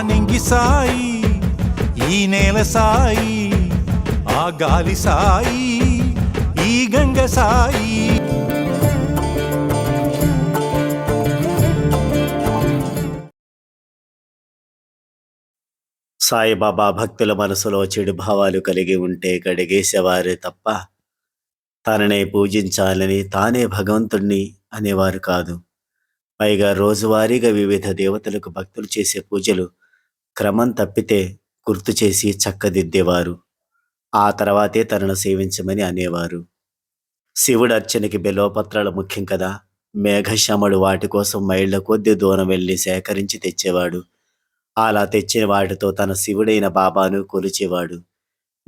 నింగి సాయి ఈ నేల సాయి ఆ గాలి సాయి ఈ గంగ సాయి. సాయిబాబా భక్తుల మనసులో చెడు భావాలు కలిగి ఉంటే కడిగేసేవారే తప్ప తననే పూజించాలని తానే భగవంతుణ్ణి అనేవారు కాదు. పైగా రోజువారీగా వివిధ దేవతలకు భక్తులు చేసే పూజలు క్రమం తప్పితే గుర్తు చేసి చక్కదిద్దేవారు. ఆ తర్వాతే తనను సేవించమని అనేవారు. శివుడు అర్చనకి బెలోపత్రాలు ముఖ్యం కదా. మేఘశ్యాముడు వాటి కోసం మైళ్ళ కొద్ది దూరం వెళ్ళి సేకరించి తెచ్చేవాడు. అలా తెచ్చిన వాటితో తన శివుడైన బాబాను కొలిచేవాడు.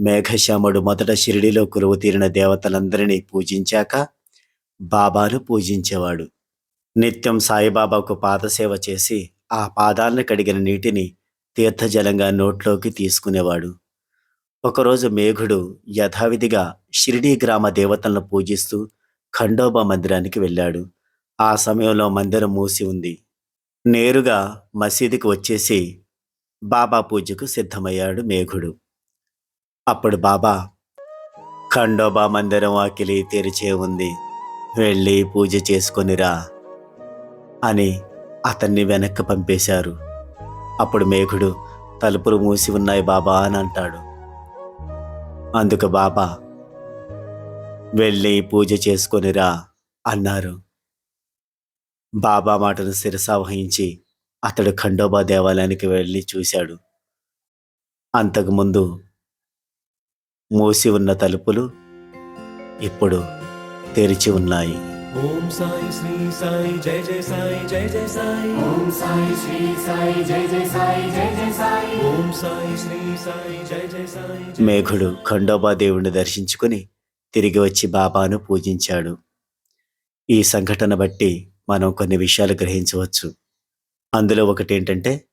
మేఘశ్యాముడు మొదట షిరిడిలో కొలువు తీరిన దేవతలందరినీ పూజించాక బాబాను పూజించేవాడు. నిత్యం సాయిబాబాకు పాదసేవ చేసి ఆ పాదాలను కడిగిన నీటిని తీర్థజలంగా నోట్లోకి తీసుకునేవాడు. ఒకరోజు మేఘుడు యథావిధిగా షిరిడీ గ్రామ దేవతలను పూజిస్తూ ఖండోబా మందిరానికి వెళ్ళాడు. ఆ సమయంలో మందిరం మూసి ఉంది. నేరుగా మసీదుకి వచ్చేసి బాబా పూజకు సిద్ధమయ్యాడు మేఘుడు. అప్పుడు బాబా ఖండోబా మందిరం వాకిలి తెరిచే ఉంది. వెళ్ళి పూజ చేసుకొనిరా అని అతన్ని వెనక్కి పంపేశారు. అప్పుడు మేఘుడు తలుపులు మూసి ఉన్నాయి బాబా అని అంటాడు. అందుకు బాబా వెళ్ళి పూజ చేసుకొనిరా అన్నారు. బాబా మాటను శిరసావహించి అతడు ఖండోబా దేవాలయానికి వెళ్ళి చూశాడు. అంతకుముందు మూసి ఉన్న తలుపులు ఇప్పుడు తెరిచి ఉన్నాయి. ఓం సాయి శ్రీ సాయి జయ జయ సాయి జయ జయ సాయి. ఓం సాయి శ్రీ సాయి జయ జయ సాయి జయ జయ సాయి. ఓం సాయి శ్రీ సాయి జయ జయ సాయి మేఘుడు ఖండోబా దేవుణ్ణి దర్శించుకుని తిరిగి వచ్చి బాబాను పూజించాడు. ఈ సంఘటన బట్టి మనం కొన్ని విషయాలు గ్రహించవచ్చు. అందులో ఒకటి ఏంటంటే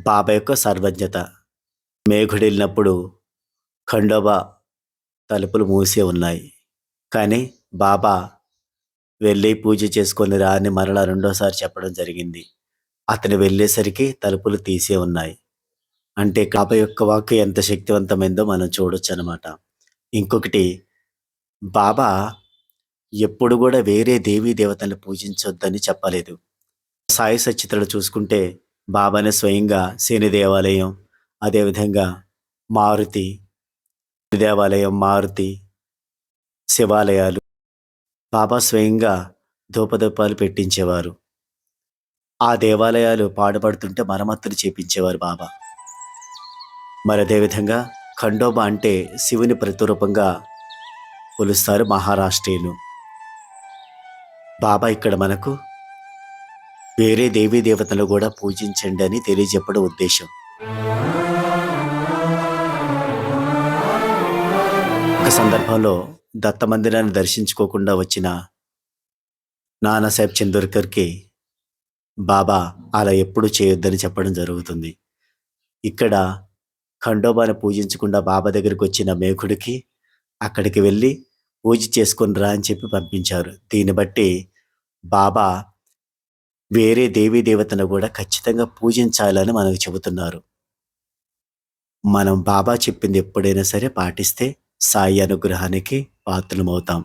బాబా యొక్క సర్వజ్ఞత. మేఘుడు వెళ్ళినప్పుడు ఖండోబా తలుపులు మూసే ఉన్నాయి. కానీ బాబా వెళ్ళి పూజ చేసుకొని రా అని మరలా రెండోసారి చెప్పడం జరిగింది. అతను వెళ్ళేసరికి తలుపులు తీసే ఉన్నాయి. అంటే కాప యొక్క వాక్కు ఎంత శక్తివంతమైందో మనం చూడొచ్చు అనమాట ఇంకొకటి బాబా ఎప్పుడు కూడా వేరే దేవీ దేవతలను పూజించొద్దని చెప్పలేదు. సాయి సచిత్రలు చూసుకుంటే బాబానే స్వయంగా శని దేవాలయం అదేవిధంగా మారుతి దేవాలయం మారుతి శివాలయాలు బాబా స్వయంగా ధూపదూపాలు పెట్టించేవారు. ఆ దేవాలయాలు పాడుపడుతుంటే మరమ్మతులు చేపించేవారు బాబా. మరి అదేవిధంగా ఖండోబా అంటే శివుని ప్రతిరూపంగా కొలుస్తారు మహారాష్ట్రీయులు. బాబా ఇక్కడ మనకు వేరే దేవీ దేవతలు కూడా పూజించండి అని తెలియజెప్పడం ఉద్దేశం. ఒక సందర్భంలో దత్త మందిరాన్ని దర్శించుకోకుండా వచ్చిన నానాసాహెబ్ చందోర్కర్కి బాబా అలా ఎప్పుడు చేయొద్దని చెప్పడం జరుగుతుంది. ఇక్కడ ఖండోబాను పూజించకుండా బాబా దగ్గరికి వచ్చిన మేకుడికి అక్కడికి వెళ్ళి పూజ చేసుకొని రా అని చెప్పి పంపించారు. దీన్ని బట్టి బాబా వేరే దేవీ దేవతను కూడా ఖచ్చితంగా పూజించాలని మనకు చెబుతున్నారు. మనం బాబా చెప్పింది ఎప్పుడైనా సరే పాటిస్తే సాయి అనుగ్రహానికి పాత్రమవుతాం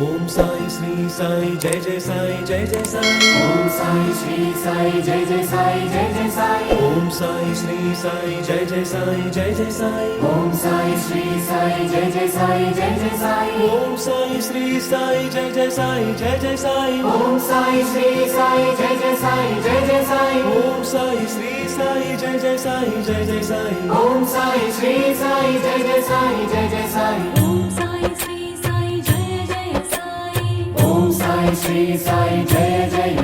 ओम साई श्री साई जय जय साई जय जय साई ओम साई श्री साई जय जय साई जय जय Sai Sai Shri Om Sai Shri Sai Jai Jai Sai Jai Jai Sai Om Sai Shri Sai Jai Jai Sai Jai Jai Sai Om Sai Shri Sai Jai Jai Sai Jai Jai Sai Om Sai Shri Sai Jai Jai Sai Jai Jai Sai Om Sai Shri Sai Jai Jai Sai Jai Jai Sai Om Sai Shri Sai Jai Jai